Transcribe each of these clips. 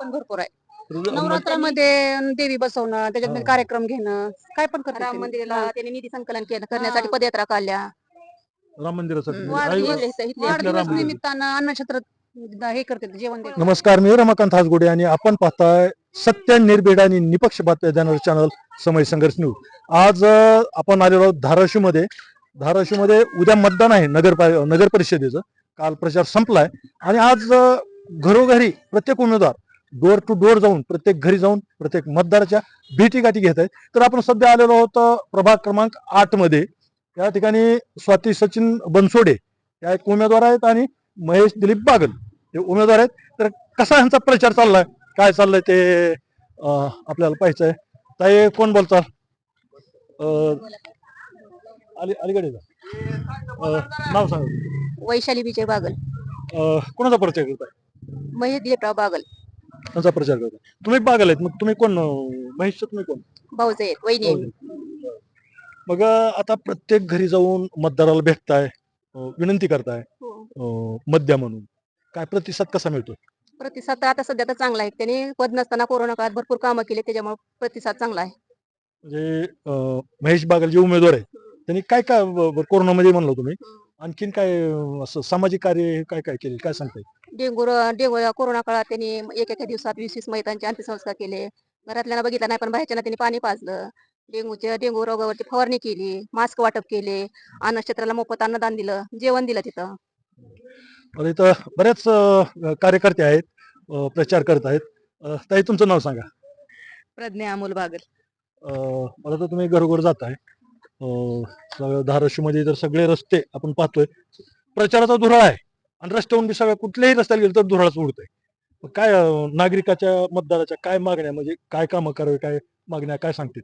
पण भरपूर आहे. नवरात्रामध्ये देवी बसवणं त्याच्यात हा. कार्यक्रम घेणं काय पण करतात राम त्यांनी. मंदिराला त्यांनी निधी संकलन केलं करण्यासाठी. पदयात्रा काढल्या. राम मंदिरासाठी वाढदिवस राम मंदिर. निमित्तानं अन्नछत्र हे करतात जेवण नमस्कार मी रमाकांत हासगुडे आणि आपण पाहताय सत्य निर्भीड आणि निपक्ष बातम्या देणारं चॅनल समय संघर्ष न्यूज. आज आपण आलेलो आहोत धाराशिवमध्ये धाराशिवमध्ये उद्या मतदान आहे नगर नगर परिषदेचं. काल प्रचार संपलाय. आणि आज घरोघरी प्रत्येक उमेदवार डोर टू डोर जाऊन प्रत्येक घरी जाऊन प्रत्येक मतदाराच्या भेटी गाठी घेत आहेत. तर आपण सध्या आलेलो आहोत प्रभाग क्रमांक आठमध्ये. या ठिकाणी स्वाती सचिन बनसोडे या एक उमेदवार आहेत आणि महेश दिलीप बागल हे उमेदवार आहेत. तर कसा ह्यांचा प्रचार चाललाय? काय चाललंय ते आपल्याला पाहायचंय. ताई कोण बोलतात अं, अली अलीकडे नाव सांगा. वैशाली विजय बागल. कोणाचा प्रचार करताय महेश दिलीपराव बागल. त्यांचा प्रचार करताय तुम्ही बागल आहेत मग तुम्ही कोण? अं, महेशचं तुम्ही कोण? भाऊचे आहेत वहिनी आहे. मग आता प्रत्येक घरी जाऊन मतदाराला भेटताय अं, विनंती करताय हो. अं, मत द्या म्हणून. काय प्रतिसाद कसा मिळतो प्रतिसाद तर आता सध्या तर चांगला आहे. त्यांनी पद नसताना कोरोना काळात भरपूर कामं केली त्याच्यामुळे प्रतिसाद चांगला आहे. म्हणजे अं, महेश बागल जे उमेदवार आहे त्यांनी काय काय ब- ब- कोरोनामध्ये म्हणलं तुम्ही? आणखीन काय असं सामाजिक कार्य काय काय केले? काय सांगताय डेंगू डेंगू कोरोना काळात त्यांनी एक एका दिवसात वीस वीस मैतांचे अंत्यसंस्कार केले. घरातल्यांना बघितलं नाही पण बाहेरच्यांना त्यांनी पाणी पाजलं. डेंगूच्या डेंगू रोगावरती फवारणी केली मास्क वाटप केले अन्नक्षेत्राला मोफत अन्नदान दिलं जेवण दिलं तिथं. इथं बरेच अं, कार्यकर्ते आहेत अं, प्रचार करत आहेत. अं, ताई तुमचं नाव सांगा. प्रज्ञा अमोल बागल अं, मला तर तुम्ही घरोघर जाताय. अं, सगळं धाराशिवमध्ये तर सगळे रस्ते आपण पाहतोय प्रचाराचा धुराळ आहे. आणि रस्त्यावरून बी सगळ्या कुठल्याही रस्त्याला गेलं तर धुराळच उडतोय. काय नागरिकाच्या मतदाराच्या काय मागण्या म्हणजे काय कामं करावे काय मागण्या काय सांगतील?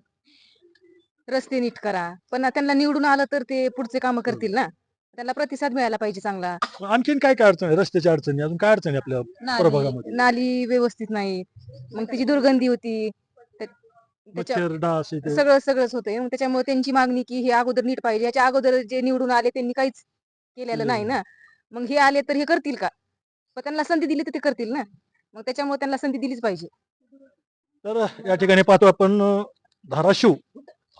रस्ते नीट करा. पण त्यांना निवडून आलं तर ते पुढचे काम करतील ना? त्यांना प्रतिसाद मिळायला पाहिजे चांगला. आणखीन काय काय अडचण आहे? रस्त्याच्या अडचणी अजून काय अडचणी आपल्या नाली प्रभागामध्ये. नाली व्यवस्थित नाही. मग त्याची दुर्गंधी होती. त्याच्या- मच्छर डास इथे सगळं सगळंच होतंय. मग त्याच्यामुळे त्यांची मागणी की हे अगोदर नीट पाहिजे. याच्या अगोदर जे निवडून आले त्यांनी काहीच केलेलं नाही ना. मग हे आले तर हे करतील का? पण त्यांना संधी दिली तर ते करतील ना. मग त्याच्यामुळे त्यांना संधी दिलीच पाहिजे. तर या ठिकाणी पाहतो आपण अं, धाराशिव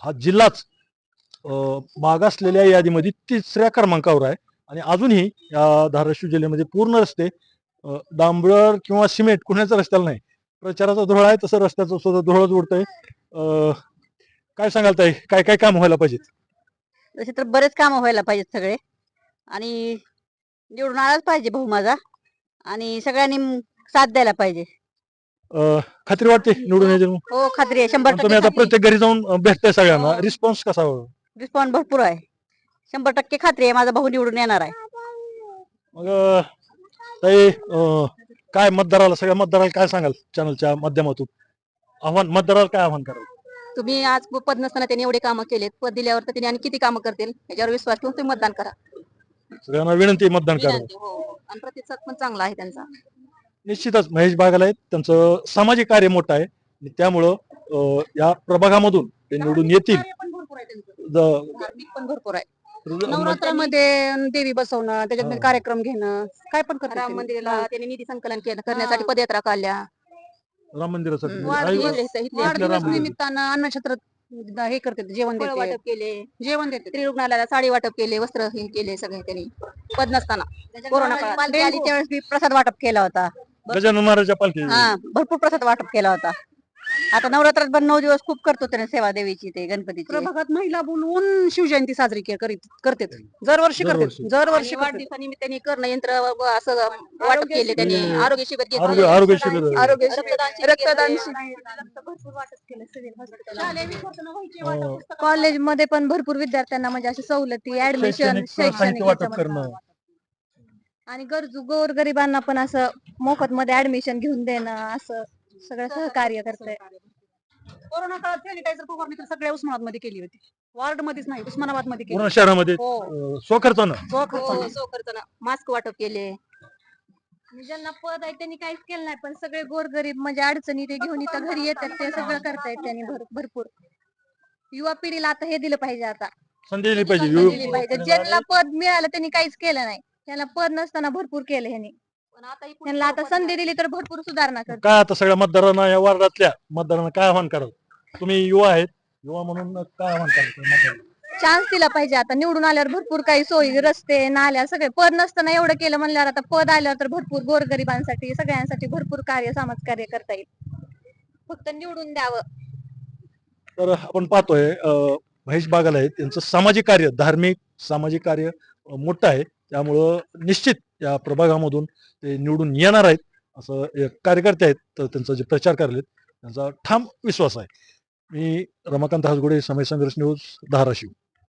हा जिल्हाच अं, मागासलेल्या यादीमध्ये तिसऱ्या क्रमांकावर आहे. आणि अजूनही या धाराशिव जिल्ह्यामध्ये पूर्ण रस्ते अं, डांबर किंवा सिमेंट कुणाच्या रस्त्याला नाही. प्रचाराचा धुळा आहे तसं रस्त्याचं सुद्धा धुळच उडतंय. काय सांगाल ताई? काय काय काम व्हायला पाहिजेत? तसे तर बरेच कामं व्हायला पाहिजेत सगळे. आणि निवडून आलाच पाहिजे भाऊ माझा. आणि सगळ्यांनी साथ द्यायला पाहिजे. अं, खात्री वाटते निवडून यायची म्हणून? हो खात्री आहे. शंभर पण तुम्ही आता टक्के प्रत्येक घरी जाऊन अं, भेटताय सगळ्यांना. हो. रिस्पॉन्स कसा हवा? रिस्पॉन्स भरपूर आहे. शंभर टक्के खात्री आहे. माझा भाऊ निवडून येणार आहे. मग अं, ताई अं, काय मतदाराला सगळ्या मतदाराला काय सांगाल चॅनलच्या माध्यमातून? आव्हान मतदाराला काय आव्हान कराल? तुम्ही आज पद नसताना त्यांनी एवढे कामं केलेत. पद दिल्यावर तर त्यांनी आणि किती कामं करतील? याच्यावर विश्वास ठेवून तुम्ही मतदान करा. सगळ्यांना विनंती आहे मतदान करा विनंती, हो, हो. आणि प्रतिसाद पण चांगला आहे त्यांचा. निश्चितच महेश बागल आहेत. त्यांचं सामाजिक कार्य मोठं आहे. आणि त्यामुळं अं, या प्रभागामधून ते निवडून येतील. कार्य पण भरपूर आहे त्यांचं. ज- धार्मिक पण भरपूर आहे. तर- नवरात्रामध्ये देवी बसवणं त्याच्यात. कार्यक्रम घेणं काय पण करतात राम. मंदिराला त्यांनी निधी संकलन केलं करण्यासाठी. पदयात्रा काढल्या. राम मंदिरासाठी? वाढदिवस- मंदिर. निमित्तानं अन्नछत्र हे करतात जेवण देते. वाटप केले. जेवण देते. स्त्री रुग्णालयाला साडी वाटप केले वस्त्र हे केले सगळे त्यांनी. पद नसताना. कोरोना काळात त्यावेळेस प्रसाद वाटप केला होता. गजानन महाराजच्या पालखी हा भरपूर प्रसाद वाटप केला होता. आता नवरात्रात पण नऊ दिवस खूप करतो त्याने सेवा देवीची ते गणपतीची प्रभागात महिला बोलवून शिवजयंती साजरी के- करीत करतात दरवर्षी करतात दरवर्षी. करतात. वाढदिवसानिमित्ताने कर्ण यंत्र व असं वाटप केले त्यांनी शिबिर. आरोग्य शिबिर घेतले. आरोग्य- आरोग्य शिबिर. आरोग्य रक्तदान शिबिर रक्तदान. अं, कॉलेजमध्ये पण भरपूर विद्यार्थ्यांना म्हणजे अशी सवलती ऍडमिशन शैक्षणिक शैक्षणिक साहित्य वाटप याच्यामध्ये. करणं आणि गरजू गोरगरिबांना पण असं मोफत मध्ये ऍडमिशन घेऊन देणं असं सगळं सहकार्य करतंय. कोरोना काळात सॅनिटायझर फवारणी तर सगळ्या उस्मानाबादमध्ये केली होती. वार्ड मध्येच नाही उस्मानाबादमध्ये केली पूर्ण शहरामध्ये हो. अं, स्वखर्चानं? जो खर्च हो, नाही. सो खर्चानं. मास्क वाटप केले. ज्यांना पद आहे त्यांनी काहीच केलं नाही पण सगळे गोरगरीब म्हणजे अडचणी ते घेऊन इथं घरी येतात ते सगळं करतायत त्यांनी भर- भरपूर. युवा पिढीला आता हे दिलं पाहिजे आता. संधी दिली पाहिजे दिली पाहिजे. ज्यांना पद मिळालं त्यांनी काहीच केलं नाही. त्यांना पद नसताना भरपूर केलं ह्यांनी. पण आता ही पुढची त्यांना आता संधी दिली तर भरपूर सुधारणा करतील. काय आता सगळ्या मतदारांना या वार्डातल्या मतदारांना काय आव्हान कराल तुम्ही युवा आहेत युवा म्हणून काय आव्हान कराल चान्स दिला पाहिजे आता. निवडून आल्यावर भरपूर काही सोयी रस्ते नाल्या सगळे. पद नसताना एवढं केलं म्हणल्यावर आता पद आल्यावर तर भरपूर गोरगरिबांसाठी सगळ्यांसाठी भरपूर कार्य समाजकार्य करता येईल. फक्त निवडून द्यावं. तर आपण पाहतोय अं, महेश बागल आहेत. त्यांचं सामाजिक कार्य धार्मिक सामाजिक कार्य अं, मोठं आहे. त्यामुळं निश्चित या प्रभागामधून ते निवडून येणार आहेत असं एक कार्यकर्ते आहेत तर त्यांचा जे प्रचार करलेत त्यांचा ठाम विश्वास आहे. मी रमाकांत हासगुडे समय संघर्ष न्यूज धाराशिव.